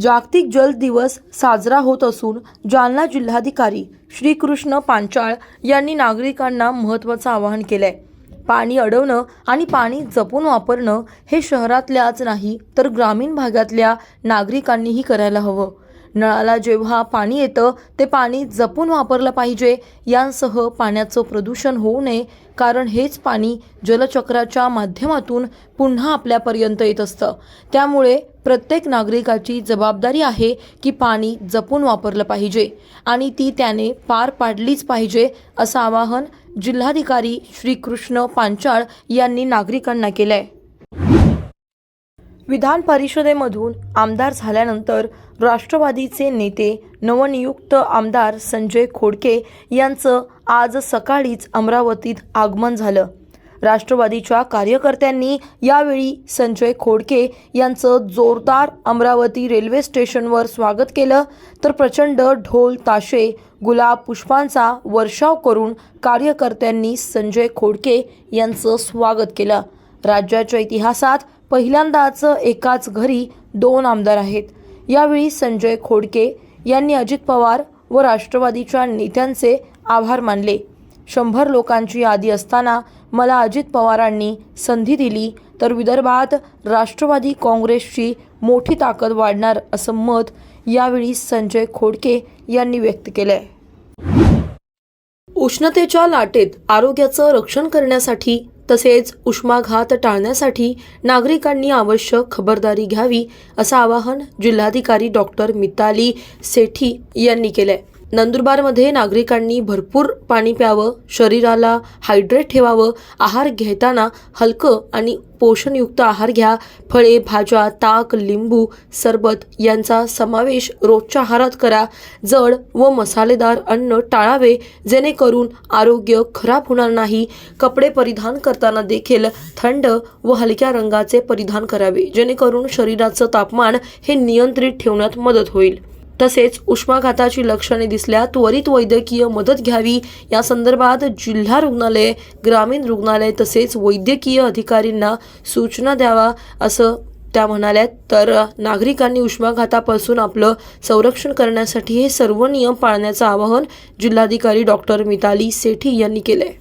जागतिक जल दिवस साजरा होत असून जालना जिल्हाधिकारी श्रीकृष्ण पांचाळ यांनी नागरिकांना महत्त्वाचं आवाहन केलं आहे पाणी अडवणं आणि पाणी जपून वापरणं हे शहरातल्याच नाही तर ग्रामीण भागातल्या नागरिकांनीही करायला हवं. नळाला जेव्हा पाणी येतं ते पाणी जपून वापरलं पाहिजे. यांसह पाण्याचं प्रदूषण होऊ नये कारण हेच पाणी जलचक्राच्या माध्यमातून पुन्हा आपल्यापर्यंत येत असतं. त्यामुळे प्रत्येक नागरिकाची जबाबदारी आहे की पाणी जपून वापरलं पाहिजे आणि ती त्याने पार पाडलीच पाहिजे असं आवाहन जिल्हाधिकारी श्रीकृष्ण पांचाळ यांनी नागरिकांना केलं आहे विधान परिषदेमधून आमदार झाल्यानंतर राष्ट्रवादीचे नेते नवनियुक्त आमदार संजय खोडके यांचं आज सकाळीच अमरावतीत आगमन झालं. राष्ट्रवादीच्या कार्यकर्त्यांनी यावेळी संजय खोडके यांचं जोरदार अमरावती रेल्वे स्टेशनवर स्वागत केलं. तर प्रचंड ढोल ताशे गुलाब पुष्पांचा वर्षाव करून कार्यकर्त्यांनी संजय खोडके यांचं स्वागत केलं. राज्याच्या इतिहासात पहिल्यांदाच एकाच घरी दोन आमदार आहेत. यावेळी संजय खोडके यांनी अजित पवार व राष्ट्रवादीच्या नेत्यांचे आभार मानले. शंभर लोकांची यादी असताना मला अजित पवारांनी संधी दिली तर विदर्भात राष्ट्रवादी काँग्रेसची मोठी ताकद वाढणार असं मत यावेळी संजय खोडके यांनी व्यक्त केलंय. उष्णतेच्या लाटेत आरोग्याचं रक्षण करण्यासाठी तसेच उष्माघात टाळण्यासाठी नागरिकांनी आवश्यक खबरदारी घ्यावी असं आवाहन जिल्हाधिकारी डॉक्टर मिताली सेठी यांनी केलं आहे नंदुरबारमध्ये नागरिकांनी भरपूर पाणी प्यावं शरीराला हायड्रेट ठेवावं आहार घेताना हलकं आणि पोषणयुक्त आहार घ्या. फळे भाज्या ताक लिंबू सरबत यांचा समावेश रोजच्या आहारात करा. जड व मसालेदार अन्न टाळावे जेणेकरून आरोग्य खराब होणार नाही. कपडे परिधान करताना देखील थंड व हलक्या रंगाचे परिधान करावे जेणेकरून शरीराचं तापमान हे नियंत्रित ठेवण्यात मदत होईल. तसेच उष्माघाताची लक्षणे दिसल्या त्वरित वैद्यकीय मदत घ्यावी. या संदर्भात जिल्हा रुग्णालय ग्रामीण रुग्णालय तसेच वैद्यकीय अधिकारींना सूचना द्यावा असं त्या म्हणाल्या. तर नागरिकांनी उष्माघातापासून आपलं संरक्षण करण्यासाठी हे सर्व नियम पाळण्याचं आवाहन जिल्हाधिकारी डॉक्टर मिताली सेठी यांनी केलंय.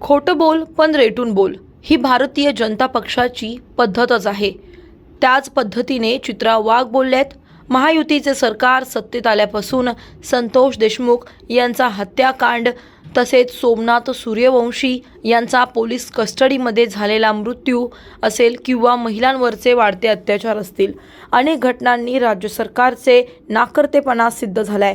खोटं बोल पण रेटून बोल ही भारतीय जनता पक्षाची पद्धतच आहे. त्याच पद्धतीने चित्रा वाघ बोलल्यात महायुतीचे सरकार सत्तेत आल्यापासून संतोष देशमुख यांचा हत्याकांड तसेच सोमनाथ सूर्यवंशी यांचा पोलीस कस्टडीमध्ये झालेला मृत्यू असेल किंवा महिलांवरचे वाढते अत्याचार असतील अनेक घटनांनी राज्य सरकारचे नाकर्तेपणा सिद्ध झालाय.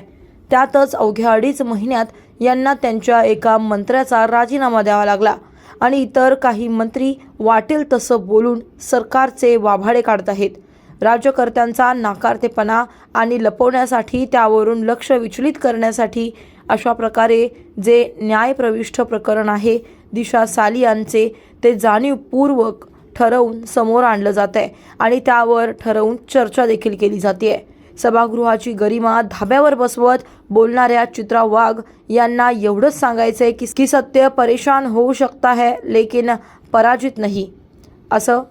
त्यातच अवघ्या अडीच महिन्यात यांना त्यांच्या एका मंत्र्याचा राजीनामा द्यावा लागला आणि इतर काही मंत्री वाटेल तसं बोलून सरकारचे वाभाडे काढत आहेत. राज्यकर्त्यांचा नाकारतेपणा आणि लपवण्यासाठी त्यावरून लक्ष विचलित करण्यासाठी अशा प्रकारे जे न्यायप्रविष्ठ प्रकरण आहे दिशा साली यांचे ते जाणीवपूर्वक ठरवून समोर आणलं जात आहे आणि त्यावर ठरवून चर्चा देखील केली जाते आहे सभागृहाची गरिमा धाब्यावर बसवत बोलणाऱ्या चित्रा वाघ यांना एवढंच सांगायचं आहे की सत्य परेशान होऊ शकता है लेकिन पराजित नाही. असं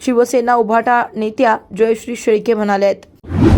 शिवसेना उभाटा नेत्या जयश्री शेळके म्हणाल्या आहेत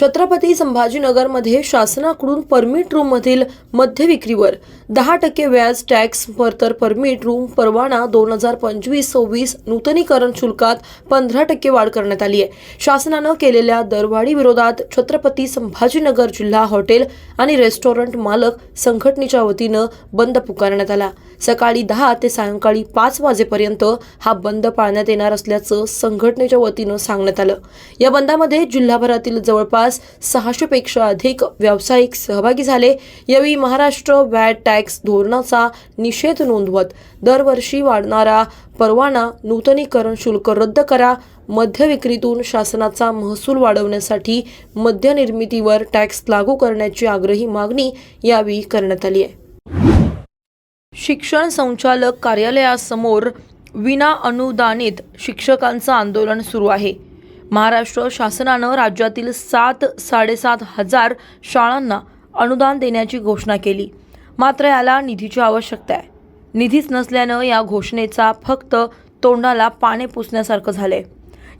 छत्रपती संभाजीनगरमध्ये शासनाकडून परमिट रूममधील मध्य विक्रीवर दहा टक्के व्याज टॅक्स तर परमिट रूम परवाना दोन हजार पंचवीस सव्वीस नूतनीकरण शुल्कात पंधरा टक्के वाढ करण्यात आली आहे. शासनानं केलेल्या दरवाढी विरोधात छत्रपती संभाजीनगर जिल्हा हॉटेल आणि रेस्टॉरंट मालक संघटनेच्या वतीनं बंद पुकारण्यात आला. सकाळी दहा ते सायंकाळी पाच वाजेपर्यंत हा बंद पाळण्यात येणार असल्याचं संघटनेच्या वतीनं सांगण्यात आलं. या बंदामध्ये जिल्हाभरातील जवळपास सहाशे पेक्षा अधिक व्यावसायिक सहभागी झाले. यावेळी महाराष्ट्र वॅट टॅक्स धोरणाचा निषेध नोंदवत दरवर्षी वाढणारा परवाना नूतनीकरण शुल्क रद्द करा. मद्य विक्रीतून शासनाचा महसूल वाढवण्यासाठी मद्य निर्मितीवर टॅक्स लागू करण्याची आग्रही मागणी यावेळी करण्यात आली आहे. शिक्षण संचालक कार्यालयासमोर विना अनुदानित शिक्षकांचं आंदोलन सुरू आहे. महाराष्ट्र शासनानं राज्यातील सात साडेसात हजार शाळांना अनुदान देण्याची घोषणा केली. मात्र याला निधीची आवश्यकता आहे. निधीच नसल्यानं या घोषणेचा फक्त तोंडाला पाने पुसण्यासारखं झालंय.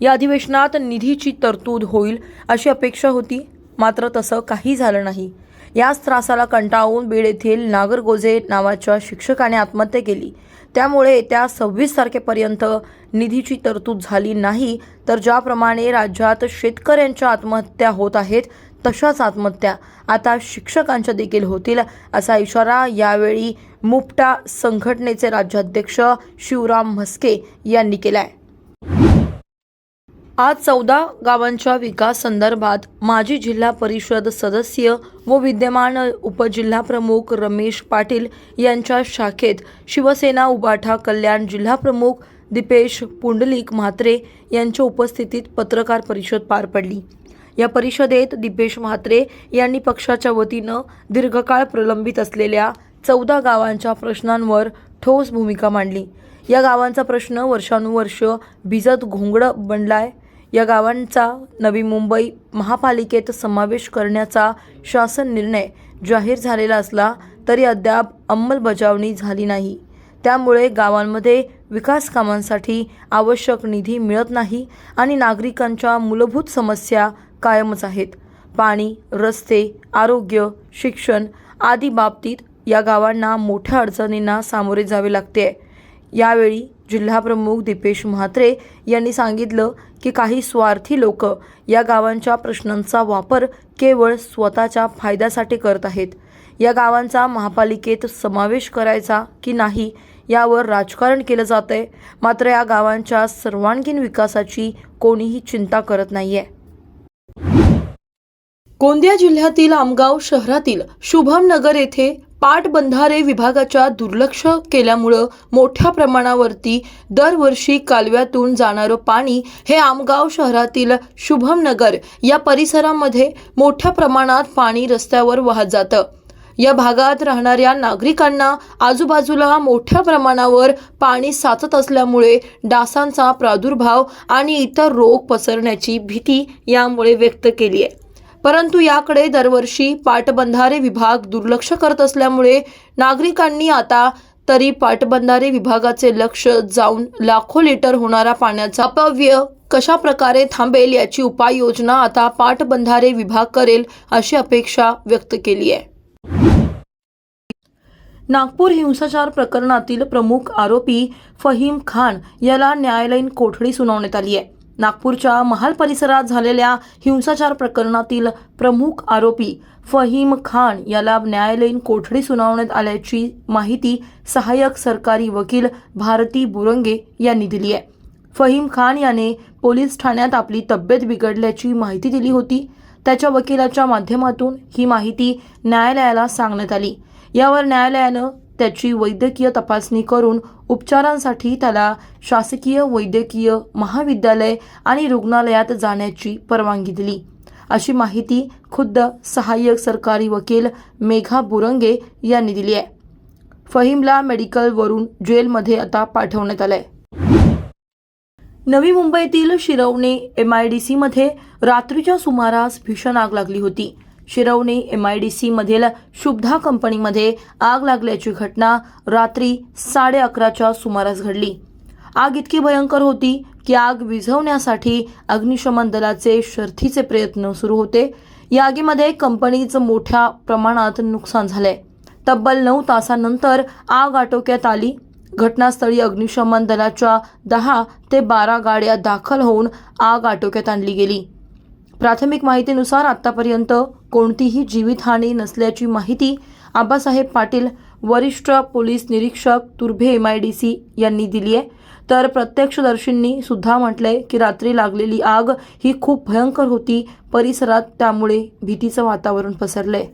या अधिवेशनात निधीची तरतूद होईल अशी अपेक्षा होती मात्र तसं काही झालं नाही. याच त्रासाला कंटाळून बीड येथील नागरगोजे नावाच्या शिक्षकाने आत्महत्या केली. त्यामुळे येत्या सव्वीस तारखेपर्यंत निधीची तरतूद झाली नाही. तर ज्याप्रमाणे राज्यात शेतकऱ्यांच्या आत्महत्या होत आहेत तशाच आत्महत्या आता शिक्षकांच्या देखील होतील असा इशारा यावेळी मुपटा संघटनेचे राज्याध्यक्ष शिवराम म्हस्के यांनी केला आहे आज चौदा गावांच्या विकास संदर्भात माजी जिल्हा परिषद सदस्य व विद्यमान उपजिल्हाप्रमुख रमेश पाटील यांच्या शाखेत शिवसेना उबाठा कल्याण जिल्हाप्रमुख दिपेश पुंडलिक म्हात्रे यांच्या उपस्थितीत पत्रकार परिषद पार पडली. या परिषदेत दीपेश म्हात्रे यांनी पक्षाच्या वतीनं दीर्घकाळ प्रलंबित असलेल्या चौदा गावांच्या प्रश्नांवर ठोस भूमिका मांडली. या गावांचा प्रश्न वर्षानुवर्ष भिजत घोंगडं बनलाय या गावांचा नवी मुंबई महापालिकेत समावेश करण्याचा शासन निर्णय जाहीर झालेला असला तरी अद्याप अंमलबजावणी झाली नाही. त्यामुळे गावांमध्ये विकास कामांसाठी आवश्यक निधी मिळत नाही आणि नागरिकांच्या मूलभूत समस्या कायमच आहेत. पाणी रस्ते आरोग्य शिक्षण आदी बाबतीत या गावांना मोठ्या अडचणींना सामोरे जावे लागते. यावेळी जिल्हाप्रमुख दीपेश म्हात्रे यांनी सांगितलं की काही स्वार्थी लोक या गावांच्या प्रश्नांचा वापर केवळ स्वतःच्या फायद्यासाठी करत आहेत. या गावांचा महापालिकेत समावेश करायचा की नाही यावर राजकारण केलं जात आहे मात्र या गावांच्या सर्वांगीण विकासाची कोणीही चिंता करत नाही आहे गोंदिया जिल्ह्यातील आमगाव शहरातील शुभम नगर येथे पाटबंधारे विभागाच्या दुर्लक्ष केल्यामुळं मोठ्या प्रमाणावरती दरवर्षी कालव्यातून जाणारं पाणी हे आमगाव शहरातील शुभम नगर या परिसरामध्ये मोठ्या प्रमाणात पाणी रस्त्यावर वाहत जातं. या भागात राहणाऱ्या नागरिकांना आजूबाजूला मोठ्या प्रमाणावर पाणी साचत असल्यामुळे डासांचा प्रादुर्भाव आणि इतर रोग पसरण्याची भीती यामुळे व्यक्त केली आहे. परंतु याकडे दरवर्षी पाटबंधारे विभाग दुर्लक्ष करत असल्यामुळे नागरिकांनी आता तरी पाटबंधारे विभागाचे लक्ष जाऊन लाखो लिटर होणारा पाण्याचा अपव्यय कशा प्रकारे थांबेल याची उपाययोजना आता पाटबंधारे विभाग करेल अशी अपेक्षा व्यक्त केली आहे. नागपूर हिंसाचार प्रकरणातील प्रमुख आरोपी फहीम खान याला न्यायालयीन कोठडी सुनावण्यात आली आहे. नागपूरच्या महाल परिसरात झालेल्या हिंसाचार प्रकरणातील प्रमुख आरोपी फहीम खान याला न्यायालयीन कोठडी सुनावण्यात आल्याची माहिती सहाय्यक सरकारी वकील भारती बुरंगे यांनी दिली आहे. फहीम खान याने पोलीस ठाण्यात आपली तब्येत बिघडल्याची माहिती दिली होती. त्याच्या वकिलाच्या माध्यमातून ही माहिती न्यायालयाला सांगण्यात आली. यावर न्यायालयानं त्याची वैद्यकीय तपासणी करून उपचारांसाठी त्याला शासकीय वैद्यकीय महाविद्यालय आणि रुग्णालयात जाण्याची परवानगी दिली. अशी माहिती खुद्द सहाय्यक सरकारी वकील मेघा बुरंगे यांनी दिली आहे. फहीमला मेडिकलवरून जेलमध्ये आता पाठवण्यात आलंय. नवी मुंबईतील शिरवणे एम आय डी सीमध्ये रात्रीच्या सुमारास भीषण आग लागली होती. शिरवणी एम आय डी सीमधील शुभधा कंपनीमध्ये आग लागल्याची घटना रात्री साडे अकराच्या सुमारास घडली. आग इतकी भयंकर होती की आग विझवण्यासाठी अग्निशमन दलाचे शर्थीचे प्रयत्न सुरू होते. या आगीमध्ये कंपनीचं मोठ्या प्रमाणात नुकसान झालंय. तब्बल नऊ तासानंतर आग आटोक्यात आली. घटनास्थळी अग्निशमन दलाच्या दहा ते बारा गाड्या दाखल होऊन आग आटोक्यात आणली गेली. प्राथमिक माहितीनुसार आतापर्यंत कोणतीही जीवितहानी नसल्याची माहिती आबासाहेब पाटील वरिष्ठ पोलीस निरीक्षक Turbhe M I D C यांनी दिली आहे. तर प्रत्यक्षदर्शींनी सुद्धा म्हटलंय की रात्री लागलेली आग ही खूप भयंकर होती. परिसरात त्यामुळे भीतीचं वातावरण पसरलंय.